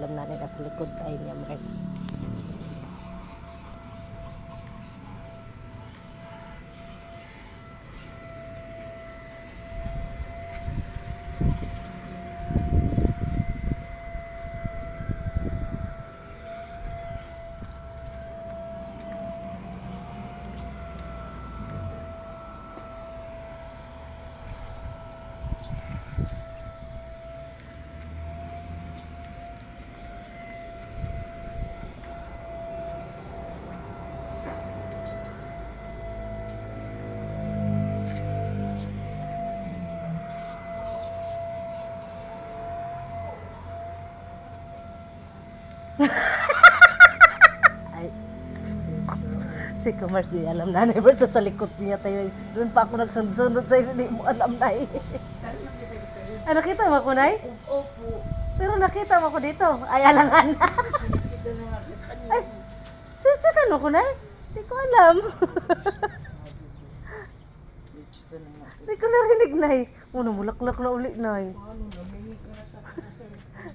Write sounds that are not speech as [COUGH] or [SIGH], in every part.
alam na nila sa likod tayo niya, Mars. Ay. Si Kumars di alam na never sa sa likod niya tayo. Doon pa ako nagsunod-sunod sa hindi mo alam na eh. Ay, nakita mo ako, Nay? Opo. Pero nakita mo ako dito. Ay, alangan na. Ay, sa ka ko, Nay? Hindi ko alam. Hindi ko narinig, Nay. Ano, mulaklak na uli, Nay. Ano,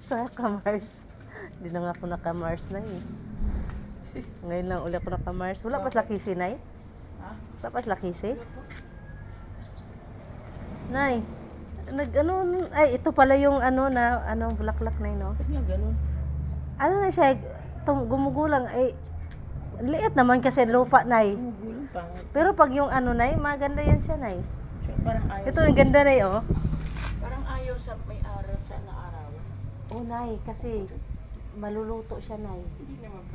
[LAUGHS] Sa Kamars. Hindi na nga ako naka-Mars, Nay. Ngayon lang uli ako naka-Mars. Wala pa sila kisi, Nay? Ha? Wala pa sila kisi? Nay, nag ano, ay ito pala yung ano na, ano, bulaklak na yun, no? Ba't nga ganun? Ano na siya, tum, gumugulang, ay, liit naman kasi lupa, Nay. Gumugulang pangit. Pero pag yung ano, Nay, maganda yan siya, Nay. Siya, Parang ayaw. Ito, ang ganda, Nay, oh. Parang ayaw sa may araw sa naaraw. Oh, Nay, kasi maluluto siya, Nay. Hindi naman